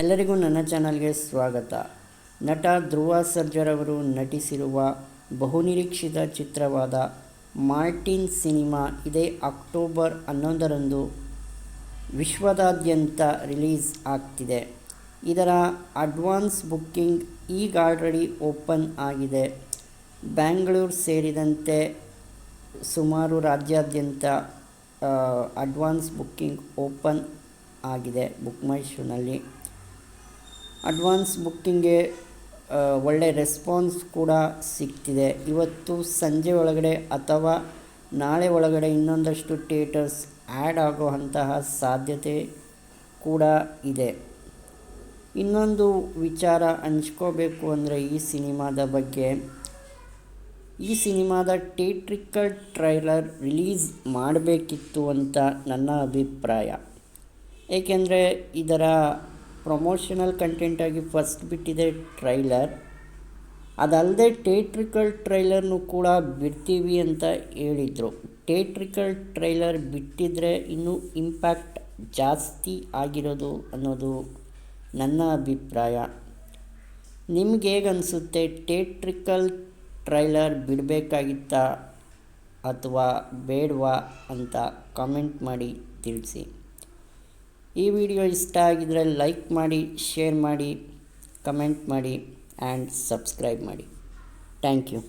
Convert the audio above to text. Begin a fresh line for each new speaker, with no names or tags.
ಎಲ್ಲರಿಗೂ ನನ್ನ ಚಾನಲ್ಗೆ ಸ್ವಾಗತ. ನಟ ಧ್ರುವ ಸರ್ಜರ್ ಅವರು ನಟಿಸಿರುವ ಬಹುನಿರೀಕ್ಷಿತ ಚಿತ್ರವಾದ ಮಾರ್ಟಿನ್ ಸಿನಿಮಾ ಇದೇ ಅಕ್ಟೋಬರ್ ಹನ್ನೊಂದರಂದು ವಿಶ್ವದಾದ್ಯಂತ ರಿಲೀಸ್ ಆಗ್ತಿದೆ. ಇದರ ಅಡ್ವಾನ್ಸ್ ಬುಕ್ಕಿಂಗ್ ಈಗ ಆಲ್ರೆಡಿ ಓಪನ್ ಆಗಿದೆ. ಬ್ಯಾಂಗ್ಳೂರು ಸೇರಿದಂತೆ ಸುಮಾರು ರಾಜ್ಯಾದ್ಯಂತ ಅಡ್ವಾನ್ಸ್ ಬುಕ್ಕಿಂಗ್ ಓಪನ್ ಆಗಿದೆ ಬುಕ್ ಮೈ ಅಡ್ವಾನ್ಸ್ ಬುಕ್ಕಿಂಗ್ಗೆ ಒಳ್ಳೆ ರೆಸ್ಪಾನ್ಸ್ ಕೂಡ ಸಿಗ್ತಿದೆ ಇವತ್ತು ಸಂಜೆ ಒಳಗಡೆ ಅಥವಾ ನಾಳೆ ಒಳಗಡೆ ಇನ್ನೊಂದಷ್ಟು ಥಿಯೇಟರ್ಸ್ ಆ್ಯಡ್ ಆಗುವಂತಹ ಸಾಧ್ಯತೆ ಕೂಡ ಇದೆ. ಇನ್ನೊಂದು ವಿಚಾರ ಹಂಚ್ಕೋಬೇಕು ಅಂದರೆ ಈ ಸಿನಿಮಾದ ಬಗ್ಗೆ. ಈ ಸಿನಿಮಾದ ಥಿಯೇಟ್ರಿಕಲ್ ಟ್ರೈಲರ್ ರಿಲೀಸ್ ಮಾಡಬೇಕಿತ್ತು ಅಂತ ನನ್ನ ಅಭಿಪ್ರಾಯ. ಏಕೆಂದರೆ ಇದರ ಪ್ರಮೋಷನಲ್ ಕಂಟೆಂಟಾಗಿ ಫಸ್ಟ್ ಬಿಟ್ಟಿದೆ ಟ್ರೈಲರ್ ಅದಲ್ಲದೆ ಟೇಟ್ರಿಕಲ್ ಟ್ರೈಲರ್ನು ಕೂಡ ಬಿಡ್ತೀವಿ ಅಂತ ಹೇಳಿದರು. ಟೇಟ್ರಿಕಲ್ ಟ್ರೈಲರ್ ಬಿಟ್ಟಿದ್ರೆ ಇನ್ನೂ ಇಂಪ್ಯಾಕ್ಟ್ ಜಾಸ್ತಿ ಆಗಿರೋದು ಅನ್ನೋದು ನನ್ನ ಅಭಿಪ್ರಾಯ. ನಿಮ್ಗೆ ಹೇಗನ್ಸುತ್ತೆ ಥಿಯೇಟ್ರಿಕಲ್ ಟ್ರೈಲರ್ ಬಿಡಬೇಕಾಗಿತ್ತಾ ಅಥವಾ ಬೇಡವಾ ಅಂತ ಕಾಮೆಂಟ್ ಮಾಡಿ ತಿಳಿಸಿ. ಈ ವಿಡಿಯೋ ಇಷ್ಟ ಆಗಿದ್ದರೆ ಲೈಕ್ ಮಾಡಿ, ಶೇರ್ ಮಾಡಿ, ಕಮೆಂಟ್ ಮಾಡಿ ಆ್ಯಂಡ್ ಸಬ್ಸ್ಕ್ರೈಬ್ ಮಾಡಿ. Thank you